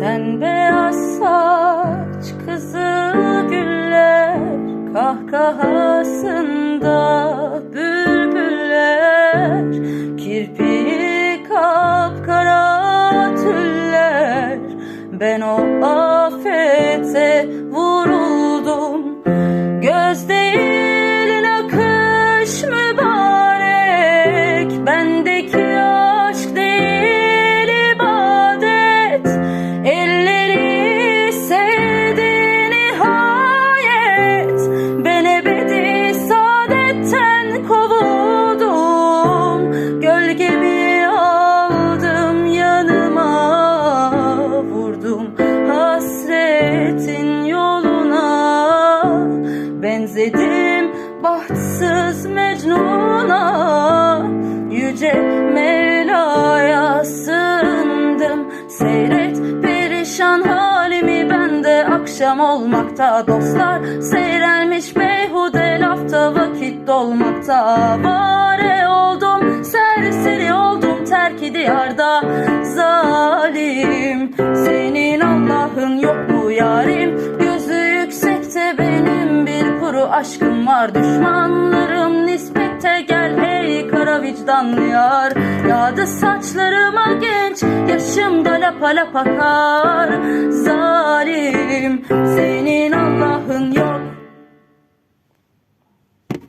Sen beyaz saç kızı güller kahkahasında bülbüller kirpiği kapkara tüller. Ben o afete benzedim bahtsız Mecnun'a yüce Mevla'ya sığındım. Seyret perişan halimi ben de akşam olmakta dostlar. Seyrelmiş beyhude lafta vakit dolmakta. Vare oldum serseri oldum terki diyarda. Zalim senin aşkım var düşmanlarım nispette gel. Ey kara vicdanlı yar yağdı saçlarıma genç yaşımda lapa lapa kar